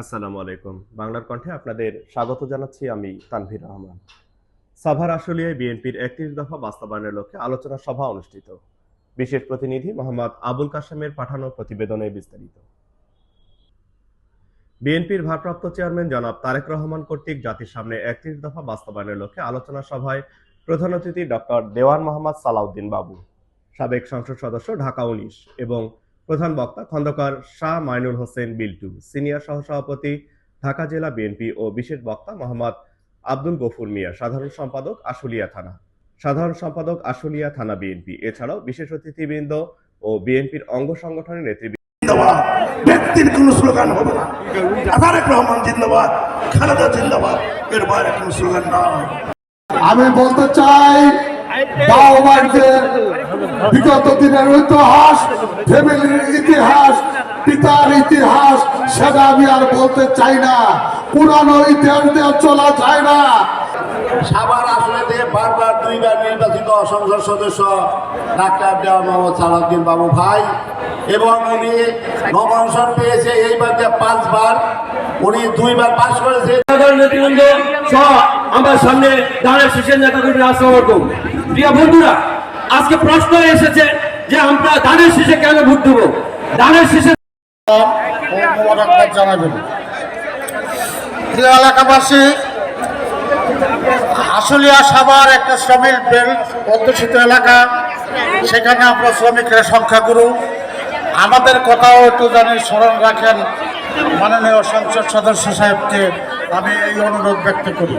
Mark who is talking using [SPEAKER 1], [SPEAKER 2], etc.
[SPEAKER 1] আসসালামু আলাইকুম। বাংলার কণ্ঠে আপনাদের স্বাগত জানাচ্ছি আমি তানভীর রহমান। সাভার আশুলিয়ায় বিএনপির একত্রিশ দফা বাস্তবায়নের লক্ষ্যে আলোচনা সভা অনুষ্ঠিত। বিশেষ প্রতিনিধি মোহাম্মদ আবুল কাশেমের পাঠানো প্রতিবেদনে বিস্তারিত। বিএনপির ভারপ্রাপ্ত চেয়ারম্যান জনাব তারেক রহমান কর্তৃক জাতির সামনে একত্রিশ দফা বাস্তবায়নের লক্ষ্যে আলোচনা সভায় প্রধান অতিথি ডক্টর দেওয়ান মোহাম্মদ সালাউদ্দিন বাবু, সাবেক সংসদ সদস্য ঢাকা উনিশ এবং প্রধান বক্তা খন্দকার শাহ মাইনুল হোসেন বিল্টু সিনিয়র সহসভাপতি ঢাকা জেলা বিএনপি ও বিশেষ বক্তা মোহাম্মদ আব্দুল গফুর মিয়া সাধারণ সম্পাদক আশুলিয়া থানা। সাধারণ সম্পাদক আশুলিয়া থানা বিএনপি। এছাড়াও বিশেষ অতিথিবৃন্দ ও বিএনপির অঙ্গ সংগঠনের নেতৃবৃন্দ।
[SPEAKER 2] ব্যক্তির কোনো স্লোগান হবে না। তারেক রহমান জিন্দাবাদ খালেদা জিন্দাবাদ। এর বাইরে কোনো স্লোগান না
[SPEAKER 3] আমি বলতে চাই বাবাদের বিগত দিনের ইতিহাস, ফ্যামিলির ইতিহাস, পিতার ইতিহাস, সেটা আমি আর বলতে চাই না। পুরানো ইতিহাস দিয়ে চলা যায় না।
[SPEAKER 4] সাবার আসলে বারবার দুইবার নির্বাচিত সংসদ সদস্য ডাক্তার দেওয়া মোহাম্মদ সালাউদ্দিন বাবু ভাই এবং উনি নবাংশন পেয়েছে এইবার যে পাঁচবার উনি দুইবার পাশ করেছে।
[SPEAKER 5] নেতৃবৃন্দ সহ আমার সামনে দাঁড়ের শীর্ষের নেতাকর্মী আসসালাম প্রিয় বন্ধুরা আজকে প্রশ্ন এসেছে যে আমরা দানের শীষে কেন ভোট দেবো? দানের শীষে
[SPEAKER 3] জানাবেন প্রিয় এলাকাবাসী আশুলিয়া সাভার একটা শ্রমিক অধ্যুষিত এলাকা। সেখানে আমরা শ্রমিকরা সংখ্যাগুরু। আমাদের কথাও একটু জানি, স্মরণ রাখেন মাননীয় সংসদ সদস্য সাহেবকে আমি এই অনুরোধ ব্যক্ত করি।